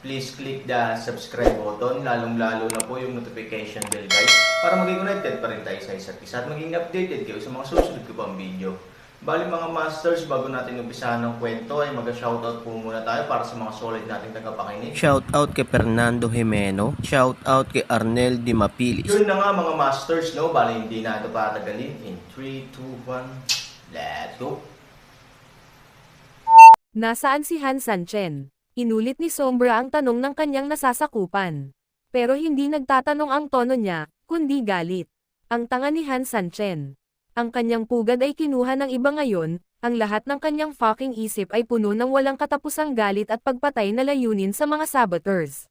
please click the subscribe button, lalong-lalo na po yung notification bell guys, para maging connected pa rin tayo sa isa't isa at maging updated kayo sa mga susunod ko pang video. Bali mga masters, bago natin umpisahan ng kwento ay mag-shoutout po muna tayo para sa mga solid nating tagapakinig. Shout out kay Fernando Jimeno. Shout out kay Arnel Di Mapilis. Yun na nga mga masters, no? Bali hindi na ito patagalin. In 3, 2, 1, let's go! Nasaan si Han Sanchen? Inulit ni Sombra ang tanong ng kanyang nasasakupan. Pero hindi nagtatanong ang tono niya, kundi galit. Ang tanga ni Han Sanchen. Ang kanyang pugad ay kinuha ng iba ngayon, ang lahat ng kanyang fucking isip ay puno ng walang katapusang galit at pagpatay na layunin sa mga saboteurs.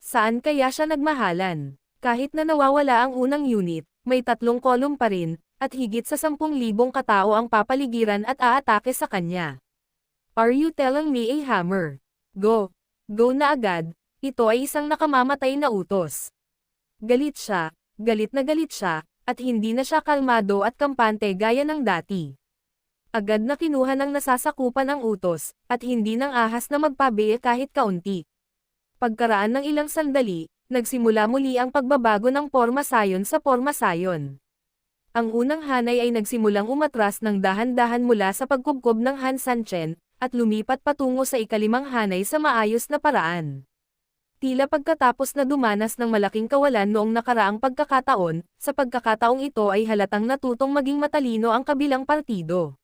Saan kaya siya nagmahalan? Kahit na nawawala ang unang unit, may tatlong kolum pa rin, at higit sa 10,000 katao ang papaligiran at aatake sa kanya. Are you telling me a hammer? Go. Go na agad, ito ay isang nakamamatay na utos. Galit siya, galit na galit siya, at hindi na siya kalmado at kampante gaya ng dati. Agad na kinuha ng nasasakupan ang utos, at hindi nang ahas na magpabiye kahit kaunti. Pagkaraan ng ilang sandali, nagsimula muli ang pagbabago ng porma sayon sa porma sayon. Ang unang hanay ay nagsimulang umatras ng dahan-dahan mula sa pagkubkob ng Han Sanchen, at lumipat patungo sa ikalimang hanay sa maayos na paraan. Tila pagkatapos na dumanas ng malaking kawalan noong nakaraang pagkakataon, sa pagkakataong ito ay halatang natutong maging matalino ang kabilang partido.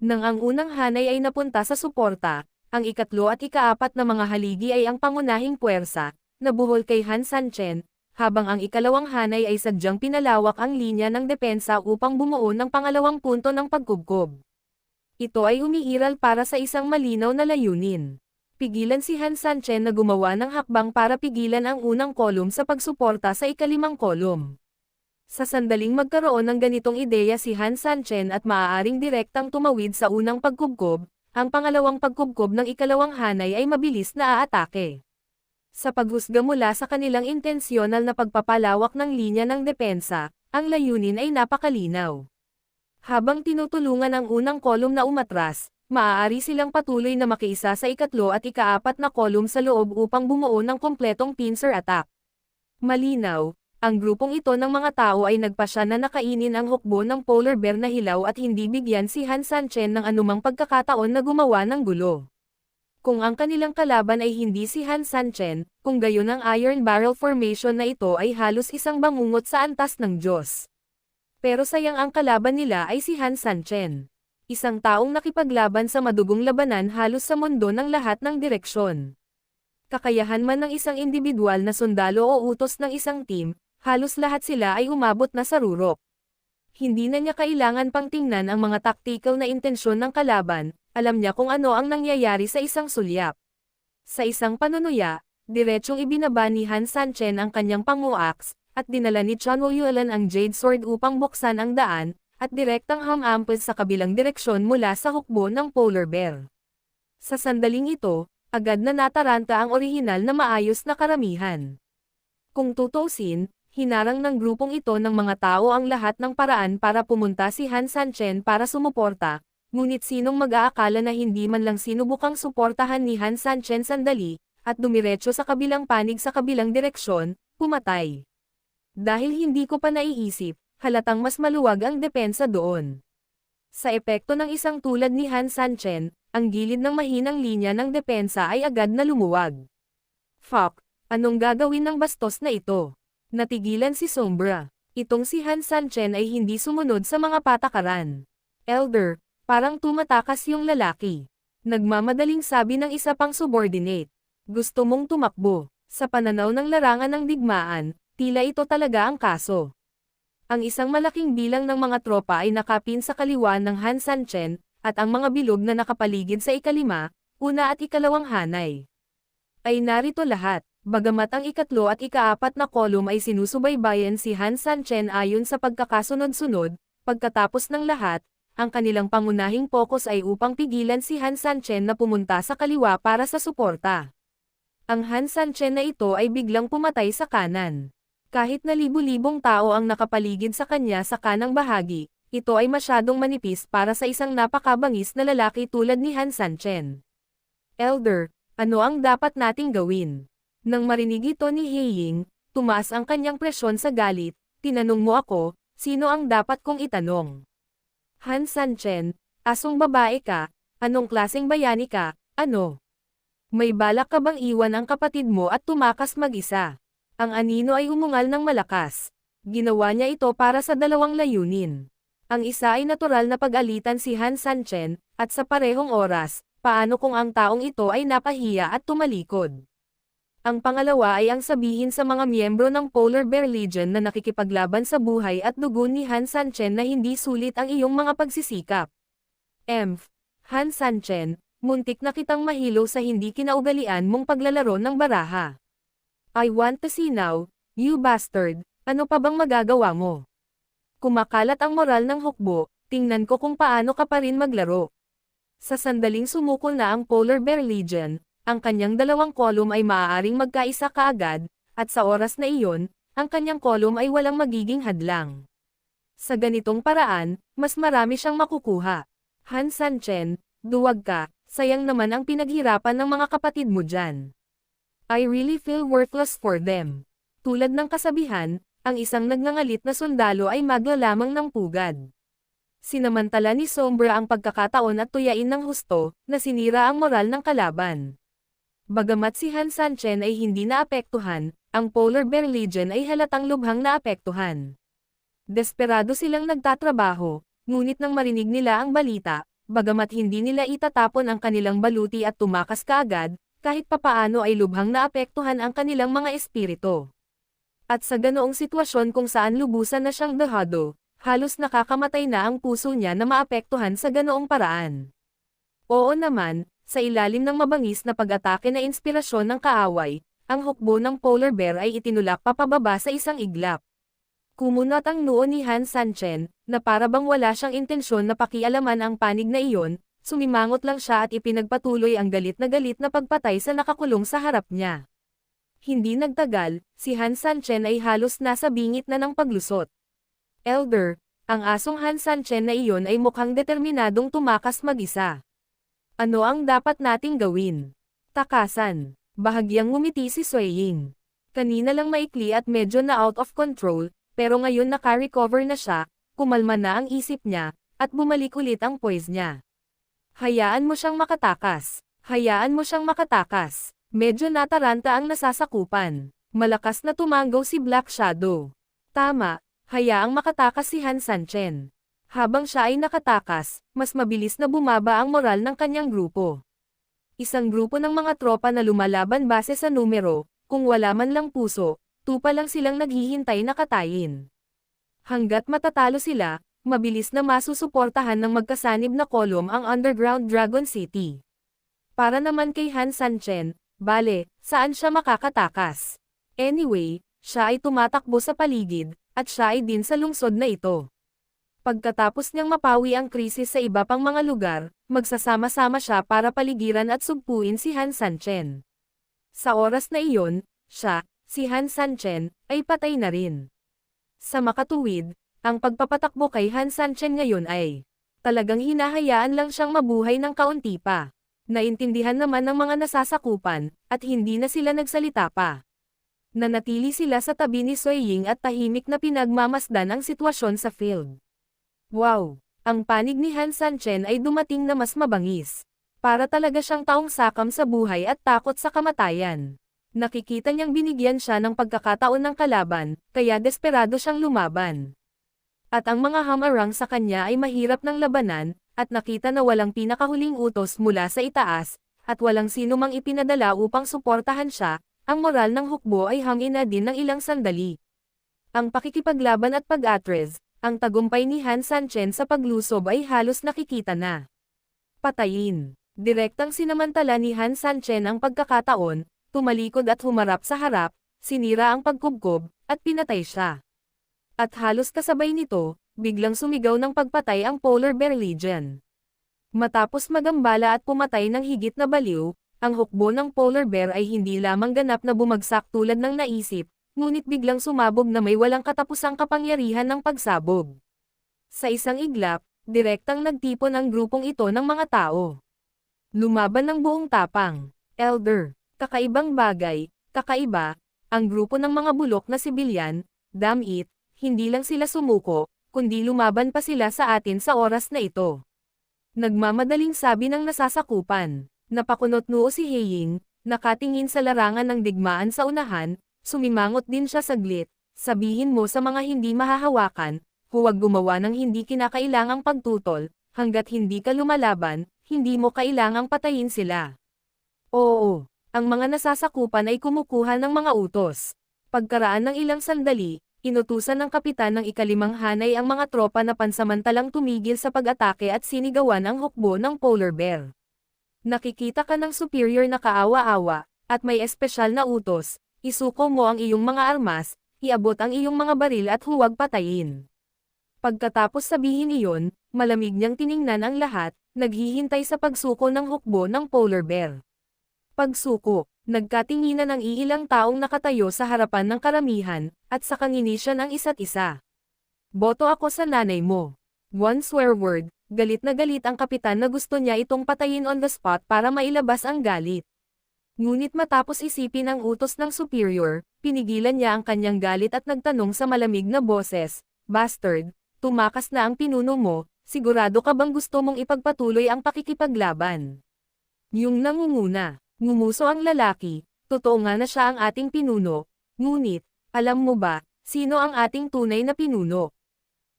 Nang ang unang hanay ay napunta sa suporta, ang ikatlo at ikaapat na mga haligi ay ang pangunahing puwersa, na buhol kay Han Sanchen, habang ang ikalawang hanay ay sadyang pinalawak ang linya ng depensa upang bumuo ng pangalawang punto ng pagkubkob. Ito ay umiiral para sa isang malinaw na layunin. Pigilan si Han Sanchen na gumawa ng hakbang para pigilan ang unang kolum sa pagsuporta sa ikalimang kolum. Sa sandaling magkaroon ng ganitong ideya si Han Sanchen at maaaring direktang tumawid sa unang pagkubkob, ang pangalawang pagkubkob ng ikalawang hanay ay mabilis na aatake. Sa paghusga mula sa kanilang intensyonal na pagpapalawak ng linya ng depensa, ang layunin ay napakalinaw. Habang tinutulungan ang unang kolum na umatras, maaari silang patuloy na makiisa sa ikatlo at ikaapat na kolum sa loob upang bumuo ng kompletong pincer attack. Malinaw, ang grupong ito ng mga tao ay nagpasya na nakainin ang hukbo ng polar bear na hilaw at hindi bigyan si Han Sanchen ng anumang pagkakataon na gumawa ng gulo. Kung ang kanilang kalaban ay hindi si Han Sanchen, kung gayon ang Iron Barrel Formation na ito ay halos isang bangungot sa antas ng Diyos. Pero sayang ang kalaban nila ay si Han Sanchen. Isang taong nakipaglaban sa madugong labanan halos sa mundo ng lahat ng direksyon. Kakayahan man ng isang individual na sundalo o utos ng isang team, halos lahat sila ay umabot na sa rurok. Hindi na niya kailangan pang tingnan ang mga tactical na intensyon ng kalaban, alam niya kung ano ang nangyayari sa isang sulyap. Sa isang panunuya, diretsyong ibinaba ni Han Sanchen ang kanyang panguaks, at dinala ni John Woyulan ang Jade Sword upang buksan ang daan, at direktang hamampes sa kabilang direksyon mula sa hukbo ng polar bear. Sa sandaling ito, agad na nataranta ang orihinal na maayos na karamihan. Kung tutusin, hinarang ng grupong ito ng mga tao ang lahat ng paraan para pumunta si Han Sanchen para sumuporta, ngunit sinong mag-aakala na hindi man lang sinubukang suportahan ni Han Sanchen sandali, at dumiretso sa kabilang panig sa kabilang direksyon, pumatay. Dahil hindi ko pa naiisip, halatang mas maluwag ang depensa doon. Sa epekto ng isang tulad ni Han Sanchen, ang gilid ng mahinang linya ng depensa ay agad na lumuwag. Fuck, anong gagawin ng bastos na ito? Natigilan si Sombra. Itong si Han Sanchen ay hindi sumunod sa mga patakaran. Elder, parang tumatakas yung lalaki. Nagmamadaling sabi ng isa pang subordinate. Gusto mong tumakbo. Sa pananaw ng larangan ng digmaan, tila ito talaga ang kaso. Ang isang malaking bilang ng mga tropa ay nakapin sa kaliwa ng Han Sanchen, at ang mga bilog na nakapaligid sa ikalima, una at ikalawang hanay. Ay narito lahat, Bagamat ang ikatlo at ikaapat na kolum ay sinusubaybayan si Han Sanchen ayon sa pagkakasunod-sunod, pagkatapos ng lahat, ang kanilang pangunahing focus ay upang pigilan si Han Sanchen na pumunta sa kaliwa para sa suporta. Ang Han Sanchen na ito ay biglang pumatay sa kanan. Kahit na libu-libong tao ang nakapaligid sa kanya sa kanang bahagi, ito ay masyadong manipis para sa isang napakabangis na lalaki tulad ni Han Sanchen. Elder, ano ang dapat nating gawin? Nang marinig ito ni Heying, tumaas ang kanyang presyon sa galit, tinanong mo ako, sino ang dapat kong itanong? Han Sanchen, asong babae ka, anong klaseng bayani ka, ano? May balak ka bang iwan ang kapatid mo at tumakas mag-isa? Ang anino ay umungal ng malakas. Ginawa niya ito para sa dalawang layunin. Ang isa ay natural na pag-alitan si Han Sanchen, at sa parehong oras, paano kung ang taong ito ay napahiya at tumalikod? Ang pangalawa ay ang sabihin sa mga miyembro ng Polar Bear Legion na nakikipaglaban sa buhay at dugo ni Han Sanchen na hindi sulit ang iyong mga pagsisikap. Emph, Han Sanchen, muntik na kitang mahilo sa hindi kinaugalian mong paglalaro ng baraha. I want to see now, you bastard, ano pa bang magagawa mo? Kumakalat ang moral ng hukbo, tingnan ko kung paano ka pa rin maglaro. Sa sandaling sumukol na ang Polar Bear Legion, ang kanyang dalawang kolum ay maaaring magkaisa kaagad, at sa oras na iyon, ang kanyang kolum ay walang magiging hadlang. Sa ganitong paraan, mas marami siyang makukuha. Han Sanchen, duwag ka, sayang naman ang pinaghirapan ng mga kapatid mo dyan. I really feel worthless for them. Tulad ng kasabihan, ang isang nagngangalit na sundalo ay magla lamang ng pugad. Sinamantala ni Sombra ang pagkakataon at tuyain ng husto, na sinira ang moral ng kalaban. Bagamat si Han Sanchen ay hindi naapektuhan, ang Polar Bear Legion ay halatang lubhang naapektuhan. Desperado silang nagtatrabaho, ngunit nang marinig nila ang balita, bagamat hindi nila itatapon ang kanilang baluti at tumakas kaagad, kahit papaano ay lubhang naapektuhan ang kanilang mga espiritu. At sa ganoong sitwasyon kung saan lubusan na siyang dehado, halos nakakamatay na ang puso niya na maapektuhan sa ganoong paraan. Oo naman, sa ilalim ng mabangis na pag-atake na inspirasyon ng kaaway, ang hukbo ng polar bear ay itinulak papababa sa isang iglap. Kumunat ang noo ni Han Sanchen, na para bang wala siyang intensyon na pakialaman ang panig na iyon, sumimangot lang siya at ipinagpatuloy ang galit na galit na pagpatay sa nakakulong sa harap niya. Hindi nagtagal, si Han Sanchen ay halos nasa bingit na ng paglusot. Elder, ang asong Han Sanchen na iyon ay mukhang determinadong tumakas mag-isa. Ano ang dapat nating gawin? Takasan. Bahagyang ngumiti si Sueying. Kanina lang maikli at medyo na out of control, pero ngayon naka-recover na siya, kumalma na ang isip niya, at bumalik ulit ang poise niya. Hayaan mo siyang makatakas. Hayaan mo siyang makatakas. Medyo nataranta ang nasasakupan. Malakas na tumanggaw si Black Shadow. Tama, hayaang makatakas si Han Sanchen. Habang siya ay nakatakas, mas mabilis na bumaba ang moral ng kanyang grupo. Isang grupo ng mga tropa na lumalaban base sa numero, kung wala man lang puso, tupa lang silang naghihintay na katayin. Hanggat matatalo sila, mabilis na masusuportahan ng magkasanib na kolom ang Underground Dragon City. Para naman kay Han Sanchen, bale, saan siya makakatakas? Anyway, siya ay tumatakbo sa paligid, at siya ay din sa lungsod na ito. Pagkatapos niyang mapawi ang krisis sa iba pang mga lugar, magsasama-sama siya para paligiran at sugpuin si Han Sanchen. Sa oras na iyon, siya, si Han Sanchen, ay patay na rin. Sa makatuwid, ang pagpapatakbo kay Han Sanchen ngayon ay talagang hinahayaan lang siyang mabuhay ng kaunti pa. Naintindihan naman ng mga nasasakupan, at hindi na sila nagsalita pa. Nanatili sila sa tabi ni Soying at tahimik na pinagmamasdan ang sitwasyon sa field. Wow! Ang panig ni Han Sanchen ay dumating na mas mabangis. Para talaga siyang taong sakam sa buhay at takot sa kamatayan. Nakikita niyang binigyan siya ng pagkakataon ng kalaban, kaya desperado siyang lumaban. At ang mga hamarang sa kanya ay mahirap ng labanan, at nakita na walang pinakahuling utos mula sa itaas, at walang sino mang ipinadala upang suportahan siya, ang moral ng hukbo ay hangin na din ng ilang sandali. Ang pakikipaglaban at pag-atres, ang tagumpay ni Han Sanchen sa paglusob ay halos nakikita na. Patayin. Direktang sinamantala ni Han Sanchen ang pagkakataon, tumalikod at humarap sa harap, sinira ang pagkubkob, at pinatay siya. At halos kasabay nito, biglang sumigaw ng pagpatay ang Polar Bear Legion. Matapos magambala at pumatay ng higit na baliw, ang hukbo ng polar bear ay hindi lamang ganap na bumagsak tulad ng naisip, ngunit biglang sumabog na may walang katapusang kapangyarihan ng pagsabog. Sa isang iglap, direktang nagtipon ang grupong ito ng mga tao. Lumaban ng buong tapang. Elder, kakaibang bagay, kakaiba, ang grupo ng mga bulok na sibilyan, damn it, hindi lang sila sumuko, kundi lumaban pa sila sa atin sa oras na ito. Nagmamadaling sabi ng nasasakupan. Napakunot noo si Heying, nakatingin sa larangan ng digmaan sa unahan, sumimangot din siya saglit, sabihin mo sa mga hindi mahahawakan, huwag gumawa ng hindi kinakailangang pagtutol, hanggat hindi ka lumalaban, hindi mo kailangang patayin sila. Oo, ang mga nasasakupan ay kumukuha ng mga utos. Pagkaraan ng ilang sandali, inutusan ng kapitan ng ikalimang hanay ang mga tropa na pansamantalang tumigil sa pag-atake at sinigawan ang hukbo ng polar bear. Nakikita ka ng superior na kaawa-awa, at may espesyal na utos, isuko mo ang iyong mga armas, iabot ang iyong mga baril at huwag patayin. Pagkatapos sabihin iyon, malamig niyang tiningnan ang lahat, naghihintay sa pagsuko ng hukbo ng polar bear. Pagsuko, nagkatinginan ang iilang taong nakatayo sa harapan ng karamihan, at sa kanginisyan ang isa't isa. Boto ako sa nanay mo. One swear word, galit na galit ang kapitan na gusto niya itong patayin on the spot para mailabas ang galit. Ngunit matapos isipin ang utos ng superior, pinigilan niya ang kanyang galit at nagtanong sa malamig na boses, Bastard, tumakas na ang pinuno mo, sigurado ka bang gusto mong ipagpatuloy ang pakikipaglaban? Yung nangunguna, ngumuso ang lalaki, totoo nga na siya ang ating pinuno, ngunit, alam mo ba, sino ang ating tunay na pinuno?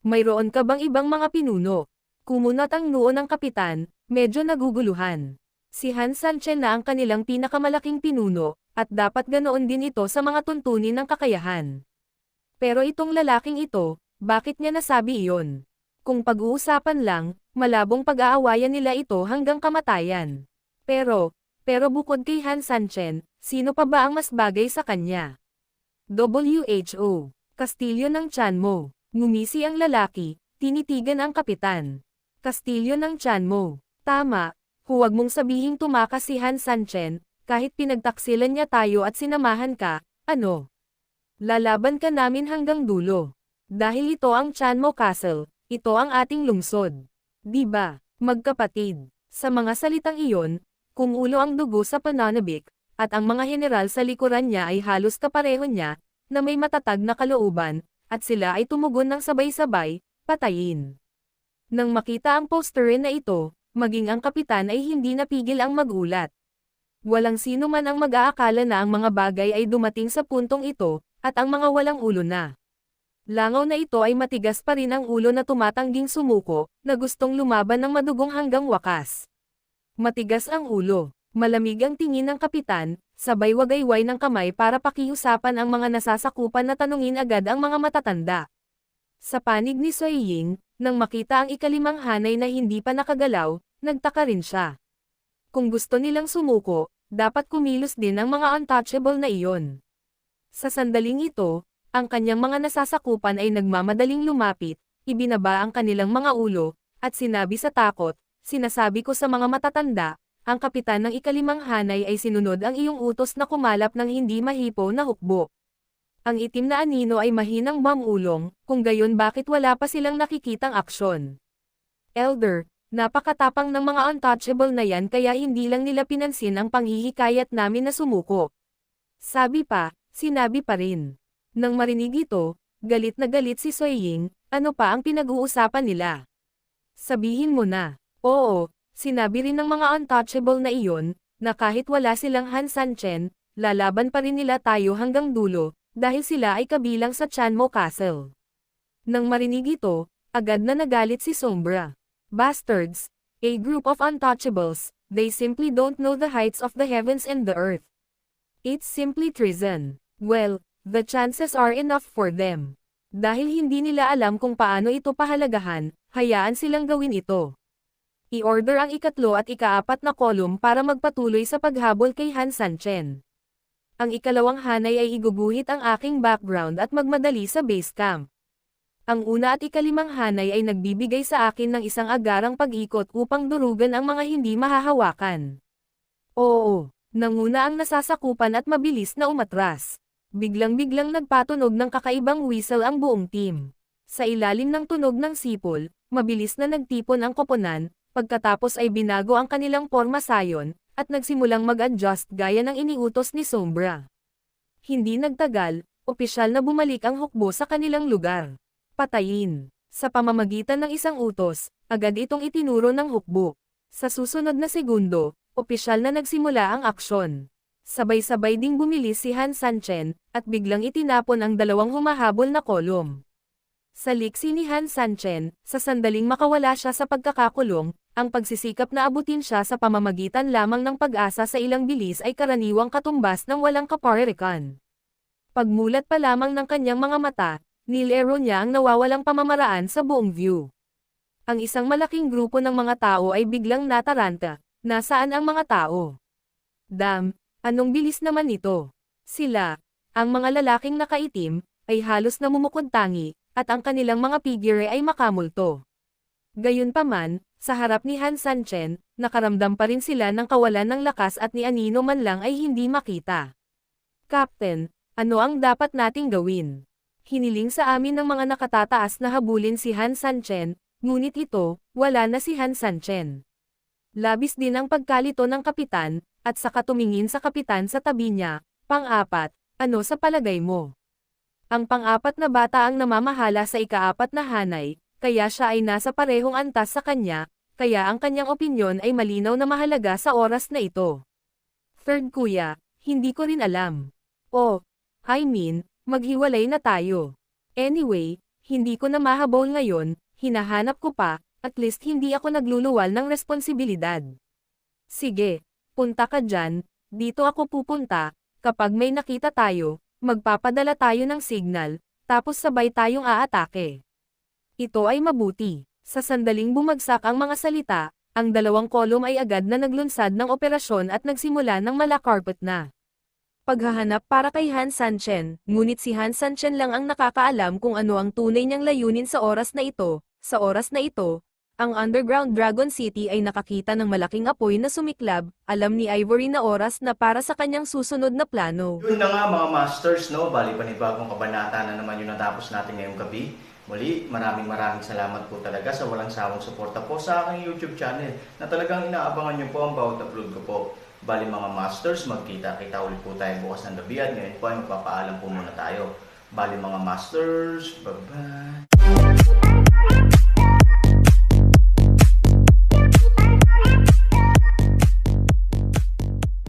Mayroon ka bang ibang mga pinuno? Kumunat ang noo ng kapitan, medyo naguguluhan. Si Han Sanchen na ang kanilang pinakamalaking pinuno, at dapat ganoon din ito sa mga tuntunin ng kakayahan. Pero itong lalaking ito, bakit niya nasabi iyon? Kung pag-uusapan lang, malabong pag-aawayan nila ito hanggang kamatayan. Pero, pero bukod kay Han Sanchen, sino pa ba ang mas bagay sa kanya? WHO, Kastilyo ng Chan mo. Ngumisi ang lalaki, tinitigan ang kapitan. Kastilyo ng Chan mo. Tama, huwag mong sabihing tumakas si Han Sanchen, kahit pinagtaksilan niya tayo at sinamahan ka, ano? Lalaban ka namin hanggang dulo. Dahil ito ang Chan Mo Castle, ito ang ating lungsod. Di ba, magkapatid? Sa mga salitang iyon, kung ulo ang dugo sa pananabik, at ang mga general sa likuran niya ay halos kapareho niya, na may matatag na kalooban, at sila ay tumugon ng sabay-sabay, patayin. Nang makita ang poster na ito, maging ang kapitan ay hindi napigil ang magulat. Walang sino man ang mag-aakala na ang mga bagay ay dumating sa puntong ito, at ang mga walang ulo na. Langaw na ito ay matigas pa rin ang ulo na tumatangging sumuko, na gustong lumaban ng madugong hanggang wakas. Matigas ang ulo, malamig ang tingin ng kapitan, sabay wagayway ng kamay para pakiusapan ang mga nasasakupan na tanungin agad ang mga matatanda. Sa panig ni Soy Ying, nang makita ang ikalimang hanay na hindi pa nakagalaw, nagtaka rin siya. Kung gusto nilang sumuko, dapat kumilos din ang mga untouchable na iyon. Sa sandaling ito, ang kanyang mga nasasakupan ay nagmamadaling lumapit, ibinaba ang kanilang mga ulo, at sinabi sa takot, sinasabi ko sa mga matatanda, ang kapitan ng ikalimang hanay ay sinunod ang iyong utos na kumalap ng hindi mahipo na hukbo. Ang itim na anino ay mahinang mamulong, kung gayon bakit wala pa silang nakikitang aksyon. Elder, napakatapang ng mga untouchable na yan kaya hindi lang nila pinansin ang panghihikayat namin na sumuko. Sabi pa, sinabi pa rin. Nang marinig ito, galit na galit si Soy Ying, ano pa ang pinag-uusapan nila? Sabihin mo na, oo, sinabi rin ng mga untouchable na iyon, na kahit wala silang Han Sanchen, lalaban pa rin nila tayo hanggang dulo, dahil sila ay kabilang sa Chanmo Castle. Nang marinig ito, agad na nagalit si Sombra. Bastards, a group of untouchables, they simply don't know the heights of the heavens and the earth. It's simply treason. Well, the chances are enough for them. Dahil hindi nila alam kung paano ito pahalagahan, hayaan silang gawin ito. I-order ang ikatlo at ikaapat na kolum para magpatuloy sa paghabol kay Han Sanchen. Ang ikalawang hanay ay iguguhit ang aking background at magmadali sa base camp. Ang una at ikalimang hanay ay nagbibigay sa akin ng isang agarang pag-ikot upang durugan ang mga hindi mahahawakan. Oo, nanguna ang nasasakupan at mabilis na umatras. Biglang-biglang nagpatunog ng kakaibang whistle ang buong team. Sa ilalim ng tunog ng sipol, mabilis na nagtipon ang koponan, pagkatapos ay binago ang kanilang porma sayon, at nagsimulang mag-adjust gaya ng iniutos ni Sombra. Hindi nagtagal, opisyal na bumalik ang hukbo sa kanilang lugar. Patayin. Sa pamamagitan ng isang utos, agad itong itinuro ng hukbo. Sa susunod na segundo, opisyal na nagsimula ang aksyon. Sabay-sabay ding bumilis si Han Sanchen, at biglang itinapon ang dalawang humahabol na kolom. Sa liksi ni Han Sanchen, sa sandaling makawala siya sa pagkakakulong, ang pagsisikap na abutin siya sa pamamagitan lamang ng pag-asa sa ilang bilis ay karaniwang katumbas ng walang kaparirikan. Pagmulat pa lamang ng kanyang mga mata, nilero niya ang nawawalang pamamaraan sa buong view. Ang isang malaking grupo ng mga tao ay biglang nataranta, nasaan ang mga tao? Dam, anong bilis naman ito? Sila, ang mga lalaking nakaitim, ay halos namumukod-tangi, at ang kanilang mga figure ay makamulto. Gayunpaman, sa harap ni Han Sanchen, nakaramdam pa rin sila ng kawalan ng lakas at ni Anino man lang ay hindi makita. Captain, ano ang dapat nating gawin? Hiniling sa amin ng mga nakatataas na habulin si Han Sanchen, ngunit ito, wala na si Han Sanchen. Labis din ang pagkalito ng kapitan, at saka tumingin sa kapitan sa tabi niya, pang-apat, ano sa palagay mo? Ang pang-apat na bata ang namamahala sa ikaapat na hanay, kaya siya ay nasa parehong antas sa kanya, kaya ang kanyang opinyon ay malinaw na mahalaga sa oras na ito. Third kuya, hindi ko rin alam. Oh, I mean, maghiwalay na tayo. Anyway, hindi ko na mahabol ngayon, hinahanap ko pa, at least hindi ako nagluluwal ng responsibilidad. Sige, punta ka dyan, dito ako pupunta, kapag may nakita tayo, magpapadala tayo ng signal, tapos sabay tayong aatake. Ito ay mabuti. Sa sandaling bumagsak ang mga salita, ang dalawang kolom ay agad na naglunsad ng operasyon at nagsimula ng malakarpet na. Paghahanap para kay Han Sanchen, ngunit si Han Sanchen lang ang nakakaalam kung ano ang tunay niyang layunin sa oras na ito. Sa oras na ito, ang Underground Dragon City ay nakakita ng malaking apoy na sumiklab, alam ni Ivory na oras na para sa kanyang susunod na plano. Yun na nga mga masters, no? Bali panibagong kabanata na naman yung natapos natin ngayong gabi. Muli, maraming maraming salamat po talaga sa walang sawang suporta po sa aking YouTube channel na talagang inaabangan niyo po ang bawat upload ko po. Bali mga masters, magkita-kita ulit po tayo bukas ng gabi at ngayon po ay magpapaalam po muna tayo. Bali mga masters, bye-bye!